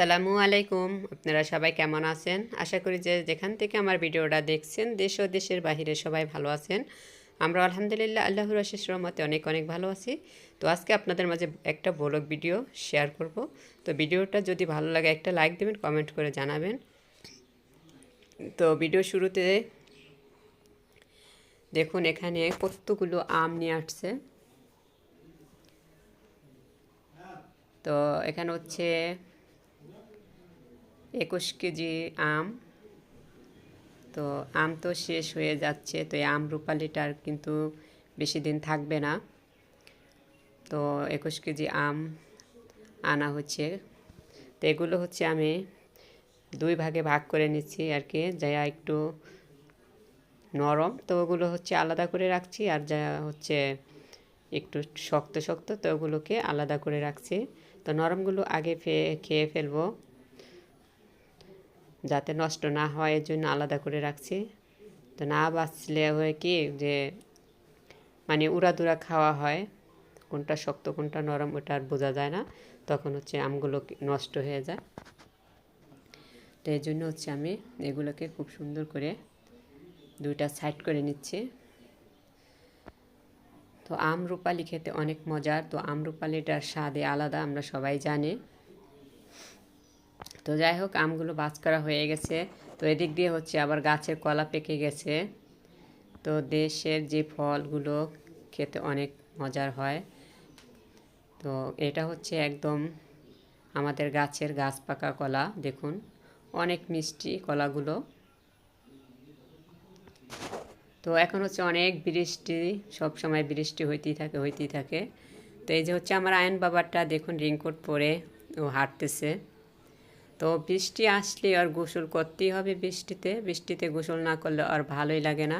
আসসালামু আলাইকুম। আপনারা সবাই কেমন আছেন? আশা করি যে যেখান থেকে আমার ভিডিওটা দেখছেন, দেশ ও দেশের বাহিরে সবাই ভালো আছেন। আমরা আলহামদুলিল্লাহ আল্লাহর আশিস রহমতে অনেক অনেক ভালো আছি। তো আজকে আপনাদের মাঝে একটা ব্লগ ভিডিও শেয়ার করব। তো ভিডিওটা যদি ভালো লাগে একটা লাইক দেবেন, কমেন্ট করে জানাবেন। তো ভিডিও শুরুতে দেখুন, এখানে কতগুলো আম নিয়ে আসছে। তো এখানে হচ্ছে একুশ কেজি আম। তো আম তো শেষ হয়ে যাচ্ছে, তো এই আম রূপালিটার কিন্তু বেশি দিন থাকবে না। তো একুশ কেজি আম আনা হচ্ছে। তো এগুলো হচ্ছে আমি দুই ভাগে ভাগ করে নিচ্ছি আর কি, যা একটু নরম। তো ওগুলো হচ্ছে আলাদা করে রাখছি আর যা হচ্ছে একটু শক্ত শক্ত, তো ওগুলোকে আলাদা করে রাখছি। তো নরমগুলো আগে খেয়ে ফেলব। যাতে নষ্ট না হয় এর জন্য আলাদা করে রাখছি। তো না বাঁচলে হয় কি যে মানে উড়াদুরা খাওয়া হয়, কোনটা শক্ত, কোনটা নরম, ওটা আর বোঝা যায় না। তখন হচ্ছে আমগুলো নষ্ট হয়ে যায়। তো এই জন্য হচ্ছে আমি এগুলোকে খুব সুন্দর করে দুইটা সাইড করে নিচ্ছি। তো আম রূপালি খেতে অনেক মজার। তো আম রূপালিটার স্বাদে আলাদা, আমরা সবাই জানি। তো যাই হোক, আমগুলো বাজ করা হয়ে গেছে। তো এদিক দিয়ে হচ্ছে আবার গাছের কলা পেকে গেছে। তো দেশের যে ফলগুলো খেতে অনেক মজার হয়। তো এটা হচ্ছে একদম আমাদের গাছের গাছ পাকা কলা, দেখুন। অনেক মিষ্টি কলাগুলো। তো এখন হচ্ছে অনেক বৃষ্টি, সব সময় বৃষ্টি হইতেই থাকে হইতেই থাকে। তো এই যে হচ্ছে আমার আয়ন বাবারটা, দেখুন রিংকোট পরে ও হাঁটতেছে। তো বৃষ্টি আসলে আর গোসল করতেই হবে বৃষ্টিতে। বৃষ্টিতে গোসল না করলে আর ভালোই লাগে না।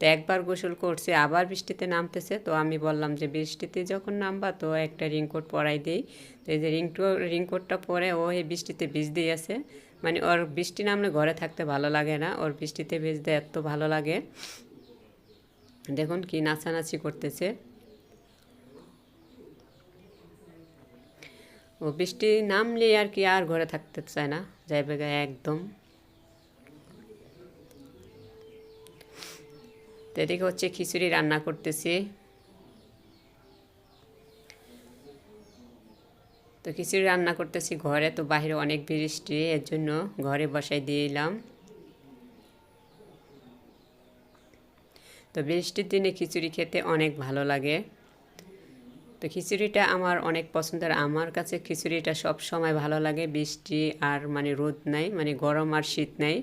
তো একবার গোসল করছে, আবার বৃষ্টিতে নামতেছে। তো আমি বললাম যে বৃষ্টিতে যখন নামবা তো একটা রিংকোট পরাই দিই। তো এই যে রিংটো রিংকোটটা পরে ও এই বৃষ্টিতে ভিজতেই আছে। মানে ওর বৃষ্টি নামলে ঘরে থাকতে ভালো লাগে না। ওর বৃষ্টিতে ভিজতে এত ভালো লাগে। দেখুন কি নাচানাচি করতেছে। ও বৃষ্টি নামলে আর কি আর ঘরে থাকতে চায় না, যাইবে গায়ে একদম। এদিকে হচ্ছে খিচুড়ি রান্না করতেছি। তো খিচুড়ি রান্না করতেছি ঘরে, তো বাহিরে অনেক বৃষ্টি, এর জন্য ঘরে বসাই দিলাম তো বৃষ্টির দিনে খিচুড়ি খেতে অনেক ভালো লাগে। তো খিচুড়িটা আমার অনেক পছন্দের। আমার কাছে খিচুড়িটা সব সময় ভালো লাগে, বৃষ্টি আর মানে রোদ নাই মানে গরম আর শীত নাই।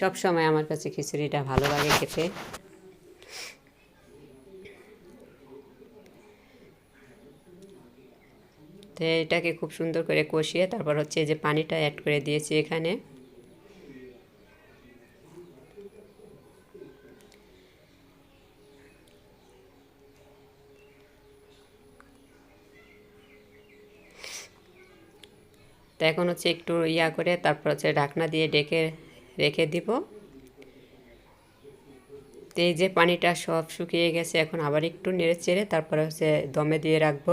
সব সময় আমার কাছে খিচুড়িটা ভালো লাগে খেতে। তো এটাকে খুব সুন্দর করে কষিয়ে তারপর হচ্ছে যে পানিটা অ্যাড করে দিয়েছি এখানে। তো এখন হচ্ছে একটু ইয়া করে তারপর হচ্ছে ঢাকনা দিয়ে ডেকে রেখে দিব। তো এই যে পানিটা সব শুকিয়ে গেছে, এখন আবার একটু নেড়ে চেড়ে তারপরে হচ্ছে দমে দিয়ে রাখব।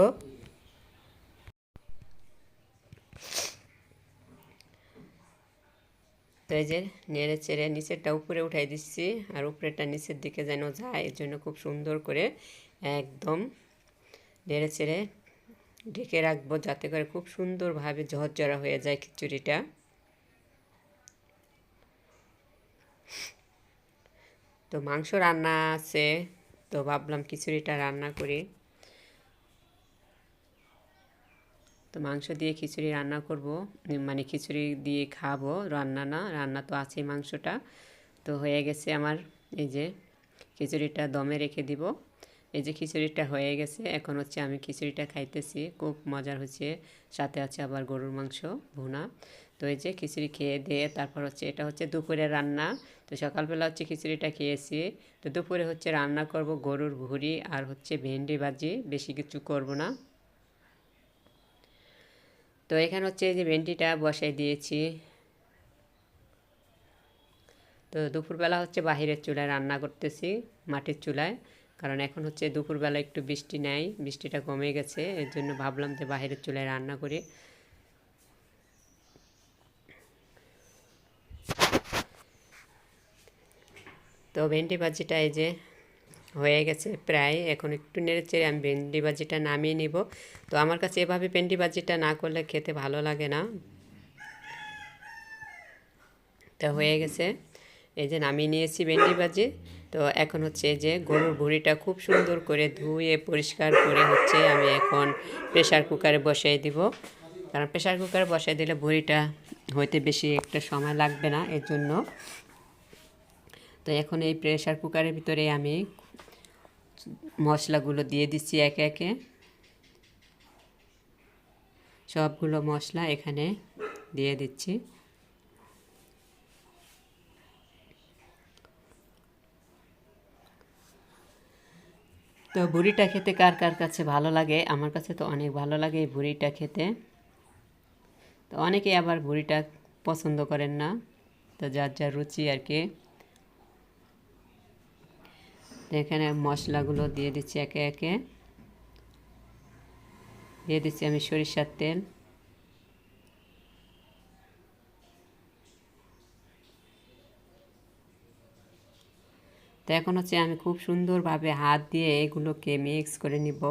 তো এই যে নেড়ে চেড়ে নিচেরটা উপরে উঠাই দিচ্ছি, আর উপরেরটা নিচের দিকে যেন যায়, এর জন্য খুব সুন্দর করে একদম নেড়ে চেড়ে ঢেকে রাখব যাতে করে খুব সুন্দরভাবে ঝরঝরা হয়ে যায় খিচুড়িটা। তো মাংস রান্না আছে, তো ভাবলাম খিচুড়িটা রান্না করি। তো মাংস দিয়ে খিচুড়ি রান্না করব মানে খিচুড়ি দিয়ে খাব রান্না না, রান্না তো আছেই মাংসটা। তো হয়ে গেছে আমার এই যে খিচুড়িটা দমে রেখে দিব। এই যে খিচুড়িটা হয়ে গেছে, এখন হচ্ছে আমি খিচুড়িটা খাইতেছি। খুব মজার হচ্ছে, সাথে আছে আবার গরুর মাংস, ভুনা। তো এই যে খিচুড়ি খেয়ে দিয়ে তারপর হচ্ছে এটা হচ্ছে দুপুরে রান্না। তো সকালবেলা হচ্ছে খিচুড়িটা খেয়েছি। তো দুপুরে হচ্ছে রান্না করব গরুর ভুড়ি আর হচ্ছে ভেন্ডি ভাজি, বেশি কিছু করব না। তো এখানে হচ্ছে এই যে ভেন্ডিটা বসাই দিয়েছি। তো দুপুরবেলা হচ্ছে বাহিরের চুলায় রান্না করতেছি, মাটির চুলায়। কারণ এখন হচ্ছে দুপুরবেলা একটু বৃষ্টি নেয় বৃষ্টিটা কমে গেছে, এর জন্য ভাবলাম যে বাইরের চুলে রান্না করে। তো ভেন্ডি ভাজিটা এই যে হয়ে গেছে প্রায়, এখন একটু নেড়ে চেড়ে আমি ভেন্ডি ভাজিটা নামিয়ে নিব। তো আমার কাছে এভাবে ভেন্ডি ভাজিটা না করলে খেতে ভালো লাগে না। তা হয়ে গেছে। এই যে নামিয়ে নিয়েছি ভেন্ডি ভাজি, তো এখন হচ্ছে যে গরুর ভুঁড়িটা খুব সুন্দর করে ধুয়ে পরিষ্কার করে হচ্ছে আমি এখন প্রেশার কুকারে বসাই দিব। কারণ প্রেশার কুকারে বসাই দিলে ভুঁড়িটা হইতে বেশি একটা সময় লাগবে না এর জন্য। তো এখন এই প্রেশার কুকারের ভিতরে আমি মশলাগুলো দিয়ে দিচ্ছি একে একে। সবগুলো মশলা এখানে দিয়ে দিচ্ছি। তো বুড়িটা খেতে কার কার কাছে ভালো লাগে? আমার কাছে তো অনেক ভালো লাগে এই বুড়িটা খেতে। তো অনেকেই আবার বুড়িটা পছন্দ করেন না। তো যার যার রুচি আর কি। এখানে মশলাগুলো দিয়ে দিচ্ছি একে একে। দিয়ে দিচ্ছি আমি সরিষার তেল। তো এখন হচ্ছে আমি খুব সুন্দরভাবে হাত দিয়ে এগুলোকে মিক্স করে নিব।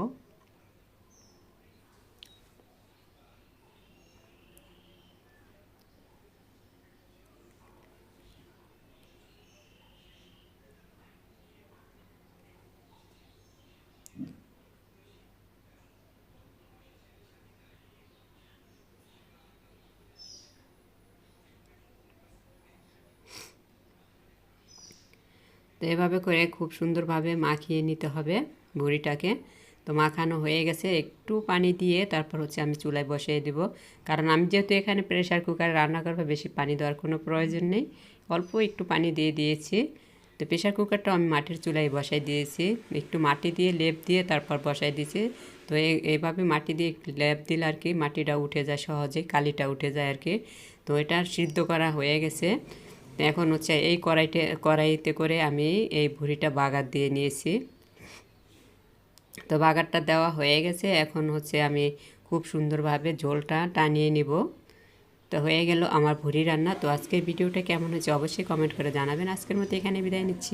এভাবে করে খুব সুন্দরভাবে মাখিয়ে নিতে হবে বড়িটাকে। তো মাখানো হয়ে গেছে, একটু পানি দিয়ে তারপর হচ্ছে আমি চুলায় বসিয়ে দেব। কারণ আমি যেহেতু এখানে প্রেশার কুকারে রান্না করব, বেশি পানি দেওয়ার কোনো প্রয়োজন নেই। অল্প একটু পানি দিয়ে দিয়েছি। তো প্রেশার কুকারটা আমি মাটির চুলায় বসাই দিয়েছি। একটু মাটি দিয়ে লেপ দিয়ে তারপর বসাই দিয়েছি। তো এইভাবে মাটি দিয়ে লেপ দিলে আর কি মাটিটা উঠে যায় সহজে কালিটা উঠে যায় আর কি। তো এটা সিদ্ধ করা হয়ে গেছে। এখন হচ্ছে এই কড়াইতে কড়াইতে করে আমি এই ভুড়িটা বাগার দিয়ে নিয়েছি। তো বাগারটা দেওয়া হয়ে গেছে। এখন হচ্ছে আমি খুব সুন্দরভাবে ঝোলটা টানিয়ে নিব। তো হয়ে গেল আমার ভুড়ি রান্না। তো আজকের ভিডিওটা কেমন হয়েছে অবশ্যই কমেন্ট করে জানাবেন। আজকের মতো এখানে বিদায় নিচ্ছি।